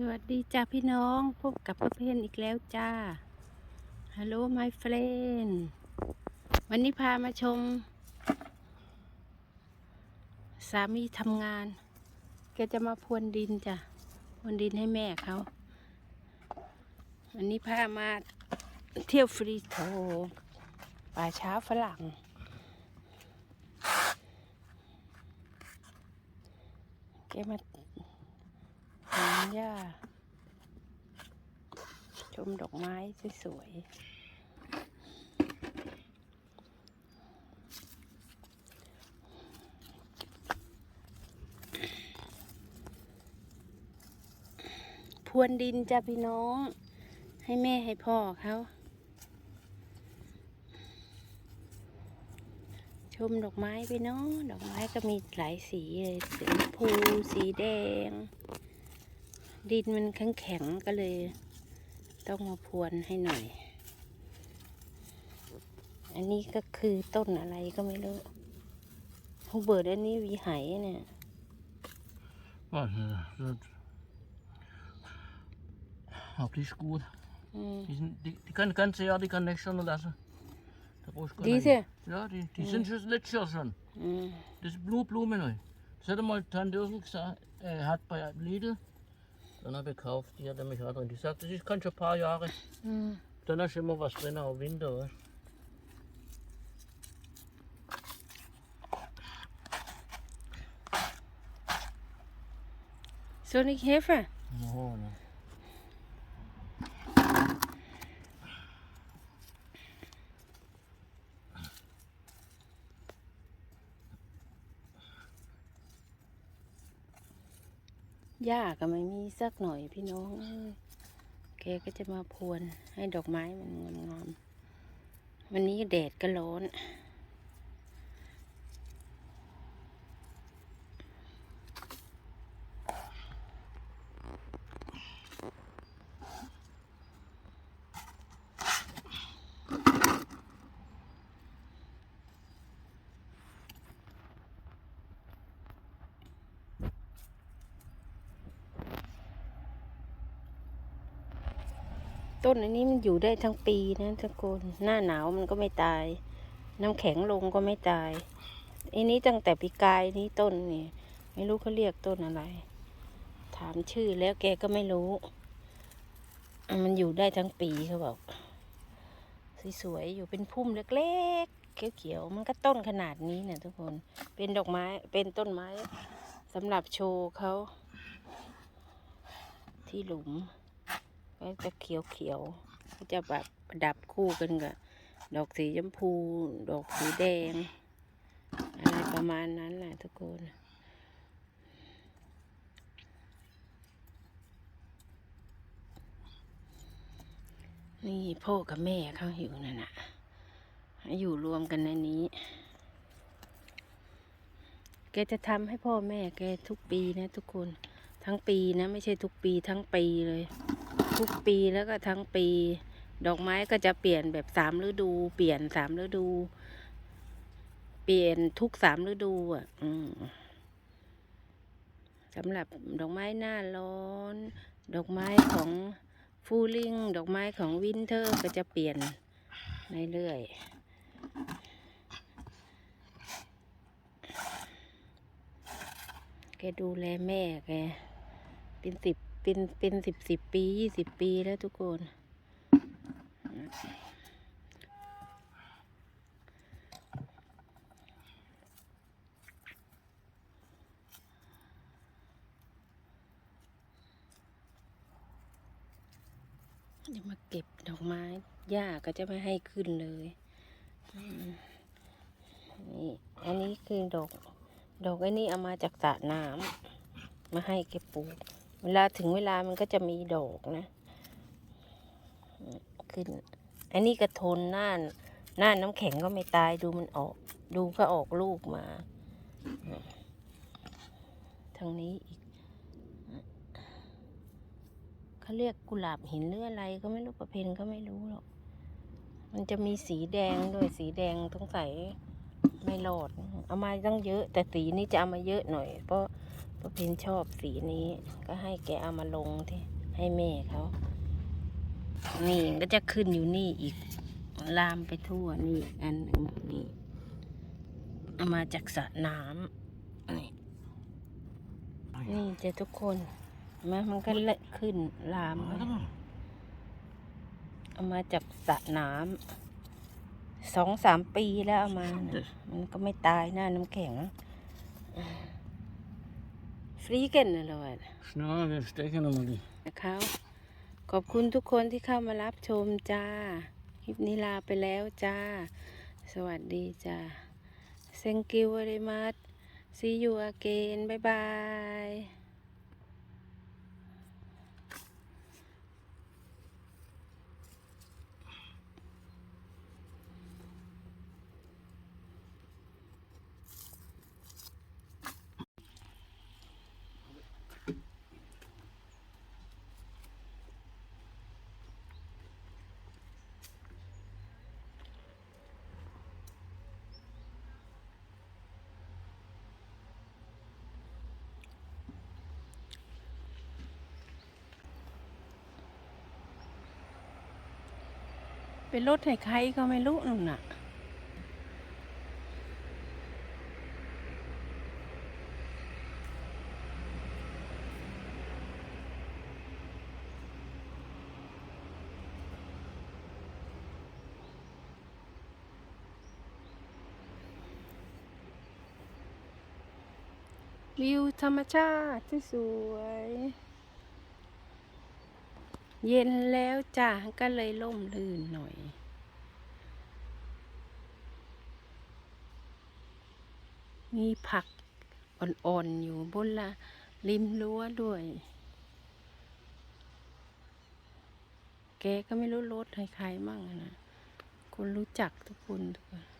สวัสดีจ้าพี่น้องพบกับประเพนอีกแล้วจ้าฮัลโหล my friend วันนี้พามาชม สามีทำงาน แกจะมาพรวนดินจ้ะพรวนดินให้แม่เขาวันนี้พามาเที่ยวฟรีโทป่าช้าฝรั่งแกมา หญ้า ชมดอกไม้สวยๆพวนดินจ้ะพี่น้อง ให้แม่ให้พ่อเขาชมดอกไม้ไปเนาะดอกไม้ก็มีหลายสีเลยสีชมพูสีแดง ดินมันแข็งแข็งๆก็เลย ต้องมาพรวนให้หน่อย อันนี้ก็คือต้นอะไรก็ไม่รู้ฮูเบิร์ดอันนี้หวีไหเนี่ย Warte, das Auch die ist gut. อืม Die, sind, die, die kann ganze Jahr, die kann nicht schon lassen. Da brauchst du gar Diese? nicht. Ja, die, die sind schon letztes Jahr schon. อืม Das ist Blu- Blume neu. Das hat einmal Tante Ursel gesagt, äh, hat bei Lidl. Dann habe ich gekauft, die hat er mich auch drin. Die sagt, das ist, kann schon ein paar Jahre. อืม Dann hast du immer was drin, auch Winter. Weißt? Soll ich helfen? Oh, ne. หญ้าก็ไม่มีสักหน่อยพี่น้องเอ้ยแกก็จะมาพรวนให้ดอกไม้มันงามๆวันนี้แดดก็ร้อน ต้นอันนี้มันอยู่ได้ทั้งปีนะทุกคนหน้าหนาวมันก็ไม่ตาย น้ำแข็งลงก็ไม่ตายอันนี้ตั้งแต่ปีกายนี้ต้นนี่ไม่รู้เขาเรียกต้นอะไร ถามชื่อแล้วแกก็ไม่รู้ มันอยู่ได้ทั้งปีเขาบอกสวยๆอยู่เป็นพุ่มเล็กๆเขียวๆมันก็ต้นขนาดนี้เนี่ยทุกคนเป็นดอกไม้เป็นต้นไม้สำหรับโชว์เขาที่หลุม ก็จะเขียวเขียวก็จะแบบประดับคู่กันกับดอกสีชมพู ดอกสีแดง อะไรประมาณนั้นแหละทุกคนนี่พ่อกับแม่เขาอยู่นั่นน่ะ อยู่รวมกันในนี้ แกจะทำให้พ่อแม่แกทุกปีนะทุกคน ทั้งปีนะ ไม่ใช่ทุกปีทั้งปีเลย ทุกปีแล้วก็ทั้งปี ดอกไม้ก็จะเปลี่ยนแบบสามฤดู เปลี่ยนสามฤดู เปลี่ยนทุกสามฤดูอะอสำหรับดอกไม้หน้าร้อน ดอกไม้ของฟูลิงดอกไม้ของวินเทอร์ก็จะเปลี่ยนเรื่อยๆแกดูแลแม่แกเป็นสิบ เป็นเป็นสิบสิบปียี่สิบปีแล้วทุกคน จะมาเก็บดอกไม้หญ้าก็จะไม่ให้ขึ้นเลยนี่อันนี้คือดอก ดอกไอ้นี่เอามาจากสระน้ำมาให้เก็บปลูก เวลาถึงเวลามันก็จะมีดอกนะ ขึ้น อันนี้กระทนหน้าหน้าน้ำแข็งก็ไม่ตายดูมันออก ดูก็ออกลูกมา ทางนี้อีกเขาเรียกกุหลาบหินหรืออะไรก็ไม่รู้ประเพณก็ไม่รู้หรอก มันจะมีสีแดงด้วยสีแดงต้องใส่ไม่รอด เอามาตั้งเยอะ แต่สีนี้จะเอามาเยอะหน่อย เพราะ ก็เพนชอบสีนี้ ก็ให้แกเอามาลงที่ให้แม่เขา นี่ก็จะขึ้นอยู่นี่อีก ลามไปทั่วนี่อีกอันหนึ่งนี่เอามาจากสระน้ำนี่ Ah, นี่ ja. จะทุกคนเห็นไหมมันก็เลอะขึ้นลามไป Warte mal. เอามาจากสระน้ำสองสามปีแล้วเอามาน่ะมันก็ไม่ตายหน้าน้ำแข็ง ฟรีกันนะเราอะ Schnell, wir stecken nochmal die. นะคะขอบคุณทุกคนที่เข้ามารับชมจ้า คลิปนี้ลาไปแล้วจ้า สวัสดีจ้า thank you very much see you again bye bye เป็นรถให้ใครก็ไม่รู้นั่นน่ะ วิวธรรมชาติที่สวย เย็นแล้วจ้ะก็เลยล่มลื่นหน่อย มีผักอ่อนๆอยู่บนละริมรั้วด้วย แกก็ไม่รู้รถใครๆมั่งนะ คนรู้จักทุกคนทุกคน